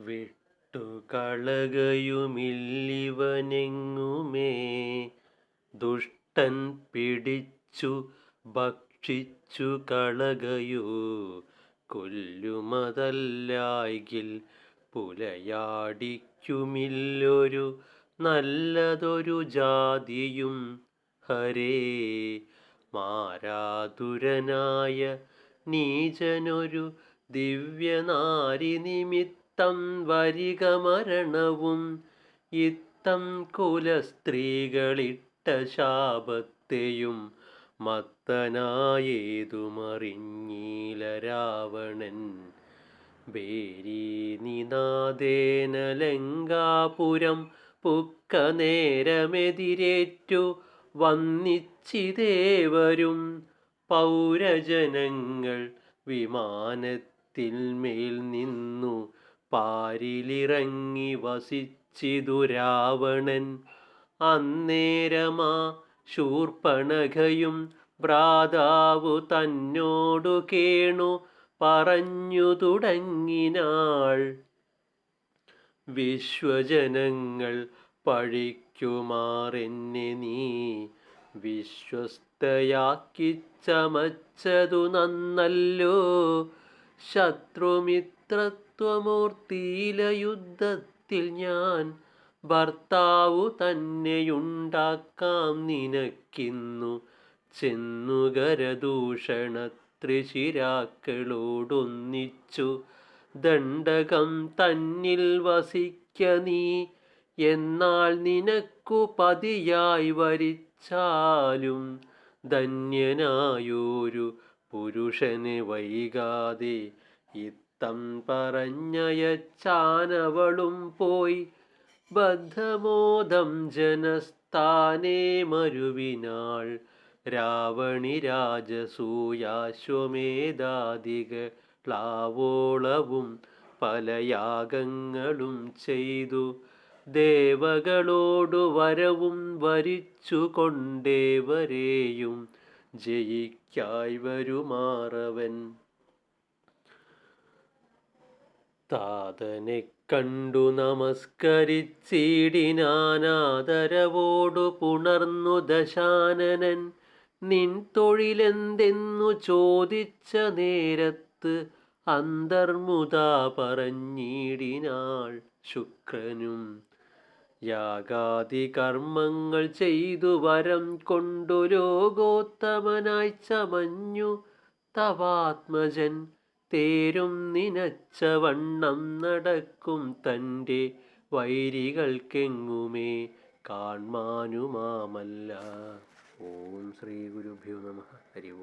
വിട്ടുകളകയുമില്ലിവനെങ്ങുമേ? ദുഷ്ടൻ പിടിച്ചു ഭക്ഷിച്ചു കളകയോ. കൊല്ലുമതല്ലായിൽ പുലയാടിക്കുമില്ലൊരു നല്ലതൊരു ജാതിയും. ഹരേ മാരാതുരനായ നീചനൊരു ദിവ്യനാരി നിമിത്തം വരിക മരണവും ഇത്തം കുലസ്ത്രീകളിട്ട ശാപത്തെയും മത്തനായേതുമറിഞ്ഞീല രാവണൻ. ബേരീനിനാദേന ലങ്കാപുരം പുക്ക നേരമെതിരേറ്റു വന്നിച്ചിതേവരും പൗരജനങ്ങൾ വിമാനത്തിൽ മേൽ നിന്നു പാരിലിറങ്ങി വസിച്ചിതു രാവണൻ. അന്നേരമാ ശൂർപ്പണകയും ഭ്രാതാവു തന്നോടു കേണു പറഞ്ഞു തുടങ്ങിനാൾ. വിശ്വജനങ്ങൾ പഴിക്കുമാറെന്നെ നീ. വിശ്വസ്തയാക്കിച്ചമച്ചതു നന്നല്ലോ. ശത്രുമിത്രത്വമൂർത്തിയില യുദ്ധത്തിൽ ഞാൻ ഭർത്താവു തന്നെയുണ്ടാക്കാം നിനക്കിന്നു ചെന്നുകരദൂഷണ ത്രിശിരാക്കളോടൊന്നിച്ചു ദണ്ഡകം തന്നിൽ വസിക്ക നീ എന്നാൽ നിനക്കു പതിയായി വരിച്ചാലും ധന്യനായൊരു പുരുഷന് വൈകാതെ ഇത്തം പറഞ്ഞയച്ചാനവളും പോയി. ബദ്ധമോദം ജനസ്ഥാനേ മരുവിനാൾ. രാവണി രാജസൂയാശ്വമേധാദികളാവോളവും പല യാഗങ്ങളും ചെയ്തു. ദേവകളോടു വരവും വരിച്ചു കൊണ്ടേവരെയും ജയിക്കായി വരുമാറവൻ. താതനെ കണ്ടു നമസ്കരിച്ചിടിനാനാദരവോടു പുണർന്നു ദശാനനൻ. നിൻ തൊഴിലെന്തെന്നു ചോദിച്ച നേരത്ത് അന്തർമുത പറഞ്ഞിടിനാൾ ശുക്രനും. യാഗാദി കർമ്മങ്ങൾ ചെയ്തു വരം കൊണ്ടു ലോകോത്തമനായി ചമഞ്ഞു തവാത്മജൻ തേരും നിനച്ചവണ്ണം നടക്കും തന്റെ വൈരികൾക്കെങ്ങുമേ കാൺമാനുമാമല്ല ഓം ശ്രീ ഗുരുഭ്യോ നമ. ഹരി ഓം.